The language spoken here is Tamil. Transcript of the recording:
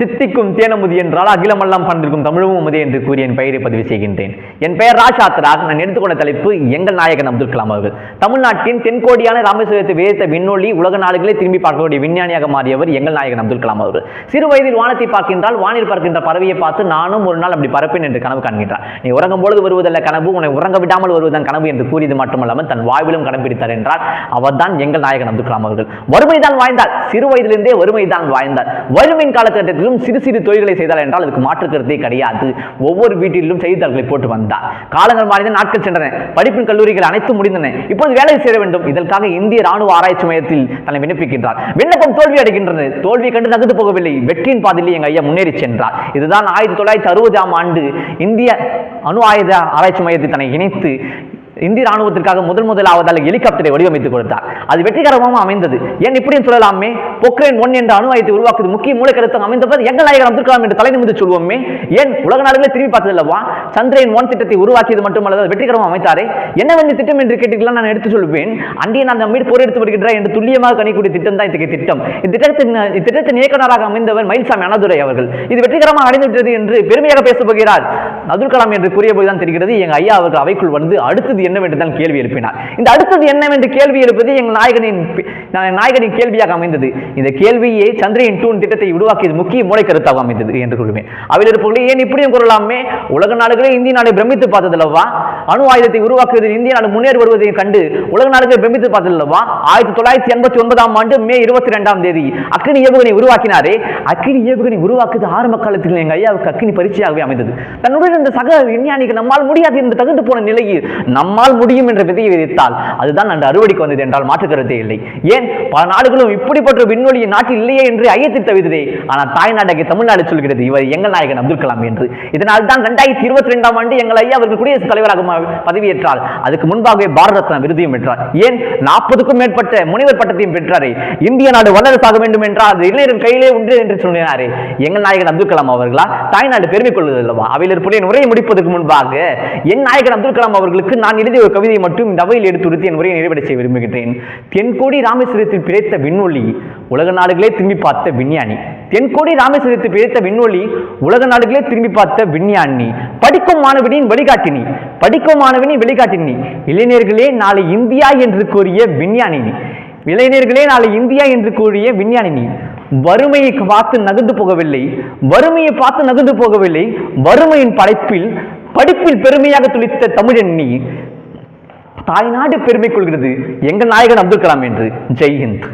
தித்திக்கும் தேனமுதி என்றால் அகிலமெல்லாம் பண்டிருக்கும் தமிழும் உமதே என்று கூறி என் பெயரை பதிவு செய்கின்றேன். என் பெயர் ராஜாத்ராக். நான் எடுத்துக்கொண்ட தலைப்பு எங்கள் நாயகன் அப்துல் கலாம் அவர்கள். தமிழ்நாட்டின் தென்கோடியான ராமேஸ்வரத்தை வேத்த விண்ணொலி உலக நாடுகளே திரும்பி பார்க்கக்கூடிய விஞ்ஞானியாக மாறியவர் எங்கள் நாயகன் அப்துல் கலாம் அவர்கள். சிறு வயதில் வானத்தை பார்க்கின்றால் வானில் பார்க்கின்ற பறவையை பார்த்து நானும் ஒரு நாள் அப்படி பறப்பேன் என்று கனவு காண்கின்றார். நீ உறங்கும் பொழுது வருவதல்ல கனவு உன்னை உறங்க விடாமல் வருவதன் கனவு என்று கூறியது மட்டுமல்லாமல் தன் வாழ்விலும் கடன் பிடித்தார் என்றால் அவர்தான் எங்கள் நாயகன் அப்துல் கலாம் அவர்கள். வறுமைதான் வாய்ந்தால் சிறு வயதிலிருந்தே வறுமைதான் வாழ்ந்தார். வறுமையின் காலகட்டத்திலும் சிறு சிறு தொழில்களை செய்தார் என்றால் அதுக்கு மாற்று கருத்தே கிடையாது. ஒவ்வொரு வீட்டிலும் செய்தித்தாள்களை போட்டு வந்தார். காலங்கள் மாறின நாட்கள் சென்றன. படிப்பின் கல்லூரிகள் அனைத்தும் முடிந்தன. இப்போது வேலை சேர வேண்டும். இதற்காக இந்திய ராணுவ ஆராய்ச்சி மையத்தில் தன்னை விண்ணப்பிக்கின்றார். விண்ணப்பம் தோல்வி அடைகின்றது. தோல்வி கண்டு நகர்ந்து போகவில்லை. வெற்றியின் பாதையில் எங்க ஐயா முன்னேறி சென்றார். இதுதான் ஆயிரத்தி தொள்ளாயிரத்தி அறுபதாம் ஆண்டு இந்திய அணு ஆயுத ஆராய்ச்சி மையத்தில் தன்னை இணைத்து இந்திய ராணுவத்திற்காக முதல் முதலாவதாக ஹெலிகாப்டரை வடிவமைத்து கொடுத்தார். அது வெற்றிகரமாக அமைந்தது. ஏன் இப்படியும் சொல்லலாமே? பொக்ரைன் ஒன் என்ற அணு ஆயுதத்தை உருவாக்குவது முக்கிய மூலக்கருத்தம் அமைந்தவர் எங்கள் நாயகர் அப்துல் கலாம் என்று தலை நிமிந்து சொல்வோமே? ஏன் உலக நாடுகளை திரும்பி பார்த்ததில்லவா சந்திரன் ஒன் திட்டத்தை உருவாக்கியது மட்டுமல்ல வெற்றிகரமாக அமைத்தாரே? என்னவென்று திட்டம் என்று கேட்டீங்களா நான் எடுத்து சொல்வேன் அண்டிய நான் நம்மீடு போர் எடுத்து வருகின்றார் என்று துல்லியமாக கணிக்கூடிய திட்டம் தான் இத்தகைய திட்டம். இத்திட்டத்தின் இத்திட்டத்தின் இயக்குநராக அமைந்தவர் மயில்சாமி அண்ணாதுரை அவர்கள். இது வெற்றிகரமாக அடைந்து விட்டது என்று பெருமையாக பேச போகிறார். அப்துல் கலாம் என்று கூறிய போதுதான் தெரிகிறது எங்க ஐயா அவர்கள் அவைக்குள் வந்து அடுத்தது என்னவென்று தான் கேள்வி எழுப்பினார். இந்த அடுத்தது என்னவென்று கேள்வி எழுப்பது எங்கள் நாயகனின் நாயகனின் கேள்வியாக அமைந்தது. இந்த கேள்வியை சந்திரன் டூன் திட்டத்தை உருவாக்கியது முக்கிய மூளை கருத்தாக அமைந்தது என்று கூறுவேன். அவையில் இருப்பவர்களே ஏன் இப்படியும் கூறலாமே? உலக நாடுகளே இந்திய நாடை பிரமித்து பார்த்ததல்லவா? அணு ஆயுதத்தை உருவாக்குவதில் இந்திய நாடு முன்னேறி வருவதை கண்டு உலக நாடுகளை பிரமித்து பார்த்ததல்லவா? ஆயிரத்தி தொள்ளாயிரத்தி எண்பத்தி ஒன்பதாம் ஆண்டு மே இருபத்தி ரெண்டாம் தேதி அக்னி ஏவுகணை உருவாக்கினாரே. அக்னி ஏவுகணை உருவாக்குது ஆரம்ப காலத்தில் எங்கள் ஐயாவுக்கு அக்னி பரீட்சையாகவே அமைந்தது. தன்னுடைய இந்த சக விஞ்ஞானிக்கு நம்மால் முடியாது என்று தகுந்து போன நிலையில் நம்மால் முடியும் என்ற விதையை விதைத்தால் அதுதான் அந்த அறுவடைக்கு வந்தது என்றால் மாற்றுக்கருத்தே இல்லை. ஏன்? பல நாடுகளும் இப்படிப்பட்ட விண்வெளியின் நாட்டில் இல்லையே என்று ஐயத்தில் தவிதே ஆனால் தாய்நாடாகிய தமிழ்நாடு சொல்கிறது இவர் எங்கள் நாயகன் அப்துல் கலாம் என்று. இதனால் தான் ரெண்டாயிரத்தி இருபத்தி ரெண்டாம் ஆண்டு எங்கள் ஐயா அவர்கள் குடியரசுத் தலைவராக ம- பதவியேற்றால் அதுக்கு முன்பாகவே பாரத ரத்னா விருதையும் பெற்றார். ஏன்? நாற்பதுக்கும் மேற்பட்ட முனைவர் பட்டத்தையும் பெற்றாரே. இந்திய நாடு வல்லரசாக வேண்டும் என்றால் அது இளைஞர் கையிலே உண்டு என்று சொன்னாரே. எங்கள் நாயகன் அப்துல் கலாம் அவர்களா? தாய்நாடு பெருமை கொள்வது அல்லவா? அவையில் இருப்பதே என் உரையை முடிப்பதற்கு முன்பாக என் நாயகன் அப்துல் கலாம் அவர்களுக்கு நான் எழுதிய ஒரு கவிதையை மட்டும் இந்த அவையில் எடுத்துரைத்து என் உரையை நிறைவடை செய்ய விரும்புகிறேன் தென்கோடி ராமேஸ்வரத்தில் பிழைத்த விண்ணொலி உலக நாடுகளே திரும்பி பார்த்த விஞ்ஞானி. தென்கோடி ராமேஸ்வரத்தில் பிழைத்த விண்ணொலி உலக நாடுகளே திரும்பி பார்த்த விஞ்ஞானி. படிக்கும் மாணவனின் வழிகாட்டினி படிக்கும் மாணவனின் வழிகாட்டினி. இளைஞர்களே நாளை இந்தியா என்று கூறிய விஞ்ஞானினி. இளைஞர்களே நாளை இந்தியா என்று கூறிய விஞ்ஞானினி. வறுமையை பார்த்து நகர்ந்து போகவில்லை. வறுமையை பார்த்து நகர்ந்து போகவில்லை. வறுமையின் படைப்பில் படிப்பில் பெருமையாக துளித்த தமிழன் நீ. தாய்நாடு பெருமை கொள்கிறது. எங்கள் நாயகன் அப்துல் கலாம் என்று. ஜெய் ஹிந்த்